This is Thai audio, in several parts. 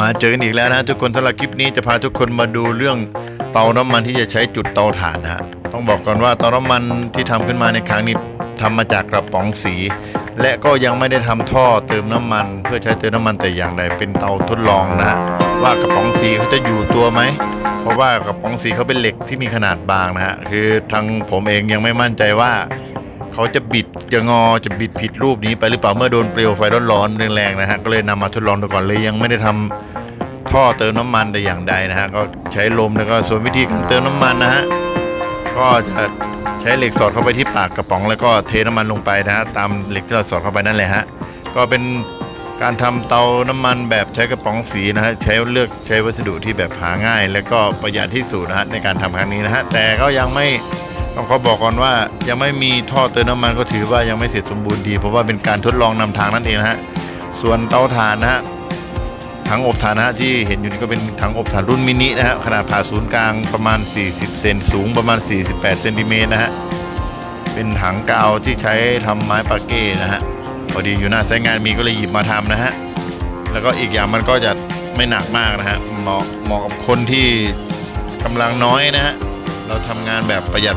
มาเจอกันอีกแล้วนะทุกคนสำหรับคลิปนี้จะพาทุกคนมาดูเรื่องเตาน้ำมันที่จะใช้จุดเตาถ่านนะฮะต้องบอกก่อนว่าเตาน้ำมันที่ทำขึ้นมาในครั้งนี้ทำมาจากกระป๋องสี และก็ยังไม่ได้ทำท่อเติมน้ำมัน เพื่อใช้เติมน้ำมันแต่อย่างใดเป็นเตาทดลองนะฮะว่ากระป๋องสีเขาจะอยู่ตัวไหมเพราะว่ากระป๋องสีเขาเป็นเหล็กที่มีขนาดบางนะฮะคือทางผมเองยังไม่มั่นใจว่า บิดจะงอจะบิดผิดรูปนี้ไปหรือเปล่าเมื่อโดนเปลวไฟร้อนๆแรงๆนะฮะก็เลยนำมาทดลองดูก่อนเลยยังไม่ได้ทำท่อเติมน้ำมันแต่อย่างใดนะฮะก็ใช้ลมแล้วก็ส่วนวิธีการเติมน้ำมันนะฮะก็จะใช้เหล็กสอดเข้าไปที่ปากกระป๋อง แล้วก็เทน้ำมันลงไปนะฮะตามเหล็กที่เราสอดเข้าไปนั่นแหละฮะก็เป็นการทำเตาน้ำมันแบบใช้กระป๋องสีนะฮะใช้เลือกใช้วัสดุที่แบบหาง่าย แล้วก็ประหยัดที่สุดนะฮะในการทำครั้งนี้นะฮะแต่ก็ยังไม่ ต้องขอบอกก่อนว่ายังไม่มีท่อเติมน้ำมันก็ถือว่ายังไม่เสร็จสมบูรณ์ดี เพราะว่าเป็นการทดลองนำทางนั่นเองนะฮะส่วนเตาถ่านนะฮะถังอบถ่านนะฮะที่เห็นอยู่นี่ก็เป็นถังอบถ่านรุ่นมินินะฮะขนาดผ่าศูนย์กลางประมาณ 40 เซนสูงประมาณ 48 เซนติเมตรนะฮะเป็นถังกาวที่ใช้ทำไม้ปาเก้นะฮะพอดีอยู่หน้าใช้งานมีก็เลยหยิบมาทำนะฮะแล้วก็อีกอย่างมันก็จะไม่หนักมากนะฮะเหมาะเหมาะกับคนที่กำลังน้อยนะฮะเราทำงานแบบประหยัด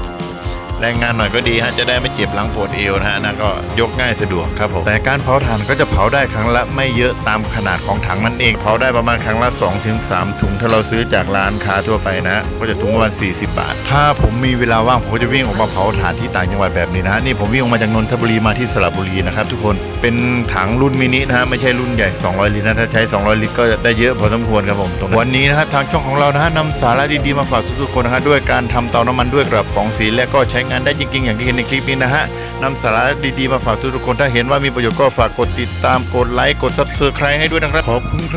แรงงานหน่อยก็ดีฮะจะได้ไม่เจ็บหลังปวดเอวนะฮะนั่นก็ยกง่ายสะดวกครับผมแต่การเผาถ่านก็จะเผาได้ครั้งละไม่เยอะตามขนาดของถังนั่นเองเผาได้ประมาณครั้งละ2-3ถึง3ถุงถ้าเราซื้อจากร้านค้าทั่วไปนะ ก็จะถุงประมาณ 40 บาท ถ้าผมมีเวลาว่างผมก็จะวิ่งออกมาเผาถ่านที่ต่างจังหวัดแบบนี้นะฮะนี่ผมวิ่งออกมาจากนนทบุรีมาที่สระบุรีนะครับทุกคนเป็นถังรุ่นมินินะฮะไม่ใช่รุ่นใหญ่ 200 ลิตรนะถ้าใช้ 200 ลิตรก็ได้เยอะพอสมควรครับผมตรงนั้นวันนี้นะครับทางช่องของเรานะฮะนำสาระดีๆมาฝากทุกๆคนนะฮะด้วยการทำเตาน้ำมันด้วยกระป๋องสีและก็ใช้งานได้จริง ๆ อย่างที่เห็นในคลิปนี้นะฮะนำสาระดีๆมาฝากทุกคนถ้าเห็นว่ามีประโยชน์ก็ฝากกดติดตามกดไลค์กดซับสไครต์ให้ด้วยนะครับขอบคุณครับ